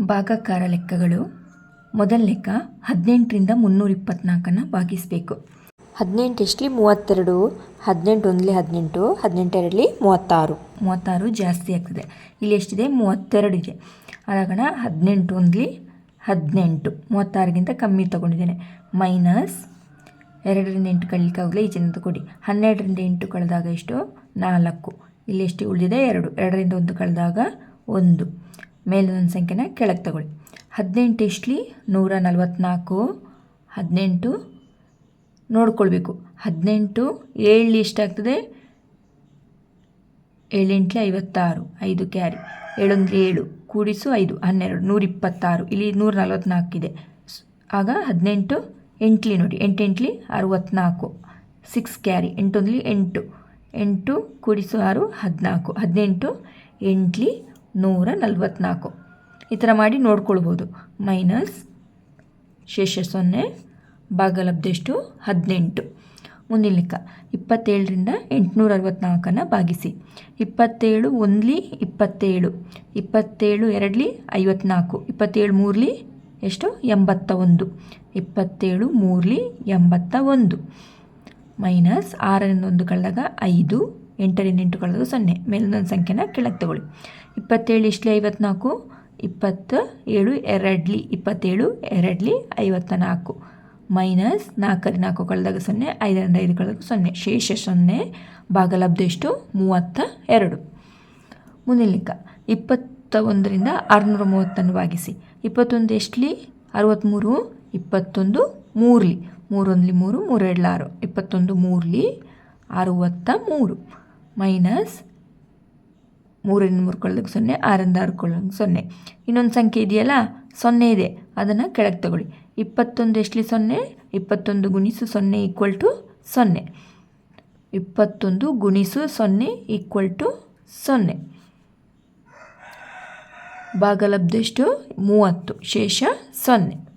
ಭಾಗಾಕಾರ ಲೆಕ್ಕಗಳು. ಮೊದಲ ಲೆಕ್ಕ ಹದಿನೆಂಟರಿಂದ ಮುನ್ನೂರ ಇಪ್ಪತ್ನಾಲ್ಕನ್ನು ಭಾಗಿಸಬೇಕು. ಹದಿನೆಂಟು ಎಷ್ಟಲಿ ಮೂವತ್ತೆರಡು ಹದಿನೆಂಟು ಒಂದಲಿ ಹದಿನೆಂಟು ಹದಿನೆಂಟೆರಡಲಿ ಮೂವತ್ತಾರು. ಮೂವತ್ತಾರು ಜಾಸ್ತಿ ಆಗ್ತದೆ. ಇಲ್ಲಿ ಎಷ್ಟಿದೆ? ಮೂವತ್ತೆರಡು ಇದೆ. ಆದಾಗಣ ಹದಿನೆಂಟು ಒಂದಲಿ ಹದಿನೆಂಟು. ಮೂವತ್ತಾರಿಗಿಂತ ಕಮ್ಮಿ ತೊಗೊಂಡಿದ್ದೇನೆ. ಮೈನಸ್ ಎರಡರಿಂದ ಎಂಟು ಕಳೀಲಿಕ್ಕಾಗಲ್ಲ ಈಚಿನಿಂದ ಕೊಡಿ. ಹನ್ನೆರಡರಿಂದ ಎಂಟು ಕಳೆದಾಗ ಎಷ್ಟು? ನಾಲ್ಕು. ಇಲ್ಲಿ ಎಷ್ಟು ಉಳಿದಿದೆ? ಎರಡು. ಎರಡರಿಂದ ಒಂದು ಕಳೆದಾಗ ಒಂದು. ಮೇಲಿನ ಸಂಖ್ಯೆನ ಕೆಳಗೆ ತಗೊಳ್ಳಿ. ಹದಿನೆಂಟು ಇಷ್ಟಲಿ ನೂರ ನಲವತ್ತ್ನಾಲ್ಕು ಹದಿನೆಂಟು ನೋಡ್ಕೊಳ್ಬೇಕು. ಹದಿನೆಂಟು ಏಳು ಎಷ್ಟಾಗ್ತದೆ ಏಳೆಂಟ್ಲಿ ಐವತ್ತಾರು, ಐದು ಕ್ಯಾರಿ. ಏಳೊಂದು ಏಳು, ಕೂಡಿಸು ಐದು, ಹನ್ನೆರಡು, ನೂರಿಪ್ಪತ್ತಾರು. ಇಲ್ಲಿ ನೂರ ನಲವತ್ತ್ನಾಲ್ಕಿದೆ ಆಗ ಹದಿನೆಂಟು ಎಂಟ್ಲಿ ನೋಡಿ. ಎಂಟೆಂಟ್ಲಿ ಅರುವತ್ನಾಲ್ಕು, ಸಿಕ್ಸ್ ಕ್ಯಾರಿ. ಎಂಟೊಂದ್ಲಿ ಎಂಟು. ಎಂಟು ಕೂಡಿಸು ಆರು, ಹದಿನಾಲ್ಕು. ಹದಿನೆಂಟು ಎಂಟ್ಲಿ ನೂರ ನಲವತ್ತ್ನಾಲ್ಕು ಈ ಥರ ಮಾಡಿ ನೋಡ್ಕೊಳ್ಬೋದು. ಮೈನಸ್ ಶೇಷ ಸೊನ್ನೆ ಭಾಗಲಬ್ಧೆಷ್ಟು ಹದಿನೆಂಟು. ಮುಂದಿನ ಲೆಕ್ಕ. ಇಪ್ಪತ್ತೇಳರಿಂದ ಎಂಟುನೂರ ಅರವತ್ತ್ನಾಲ್ಕನ್ನು ಭಾಗಿಸಿ. ಇಪ್ಪತ್ತೇಳು ಒಂದ್ಲಿ ಇಪ್ಪತ್ತೇಳು. ಇಪ್ಪತ್ತೇಳು ಎರಡ್ಲಿ ಐವತ್ನಾಲ್ಕು. ಇಪ್ಪತ್ತೇಳು ಮೂರ್ಲಿ ಎಷ್ಟು? ಎಂಬತ್ತ ಒಂದು ಇಪ್ಪತ್ತೇಳು ಮೂರ್ಲಿ ಎಂಬತ್ತ ಒಂದು ಮೈನಸ್ ಆರರಿಂದ ಒಂದು ಕಳೆದಾಗ ಐದು. ಎಂಟರಿಂದ ಎಂಟು ಕಳೆದು ಸೊನ್ನೆ. ಮೇಲಿನ ಸಂಖ್ಯೆನ ಕೆಳಗೆ ತಗೊಳ್ಳಿ. ಇಪ್ಪತ್ತೇಳು ಇಷ್ಟಲಿ ಐವತ್ನಾಲ್ಕು. ಇಪ್ಪತ್ತ ಏಳು ಎರಡ್ಲಿ. ಇಪ್ಪತ್ತೇಳು ಎರಡ್ಲಿ ಐವತ್ತ ನಾಲ್ಕು ಮೈನಸ್ ನಾಲ್ಕರಿಂದ ನಾಲ್ಕು ಕಳೆದಾಗ ಸೊನ್ನೆ, ಐದರಿಂದ ಐದು ಕಳೆದಾಗ ಸೊನ್ನೆ. ಶೇಷ ಸೊನ್ನೆ, ಭಾಗಲಬ್ಧ ಎಷ್ಟು? ಮೂವತ್ತ ಎರಡು. ಮುಂದಿನ ಲೆಕ್ಕ ಇಪ್ಪತ್ತ ಒಂದರಿಂದ ಆರುನೂರ ಮೂವತ್ತನ್ನು ಭಾಗಿಸಿ. ಇಪ್ಪತ್ತೊಂದು ಎಷ್ಟಲಿ ಅರವತ್ತ್ಮೂರು ಇಪ್ಪತ್ತೊಂದು ಮೂರ್ಲಿ. ಮೂರೊಂದ್ಲಿ ಮೂರು ಮೂರೆಡ್ಲ ಆರು ಇಪ್ಪತ್ತೊಂದು ಮೂರ್ಲಿ, ಅರುವತ್ತ ಮೂರು. ಮೈನಸ್ ಮೂರರಿಂದ ಮೂರು ಕಳೆದಾಗ ಸೊನ್ನೆ ಆರಿಂದ ಆರು ಕಳೆದಾಗ ಸೊನ್ನೆ. ಇನ್ನೊಂದು ಸಂಖ್ಯೆ ಇದೆಯಲ್ಲ? ಸೊನ್ನೆ ಇದೆ. ಅದನ್ನು ಕೆಳಗೆ ತಗೊಳ್ಳಿ. ಇಪ್ಪತ್ತೊಂದು ಎಷ್ಟಲಿ ಸೊನ್ನೆ? ಇಪ್ಪತ್ತೊಂದು ಗುಣಿಸು ಸೊನ್ನೆ ಈಕ್ವಲ್ ಟು ಸೊನ್ನೆ. ಇಪ್ಪತ್ತೊಂದು ಗುಣಿಸು ಸೊನ್ನೆ ಈಕ್ವಲ್ ಟು ಸೊನ್ನೆ. ಭಾಗಲಬ್ಧೆಷ್ಟು ಮೂವತ್ತು. ಶೇಷ ಸೊನ್ನೆ.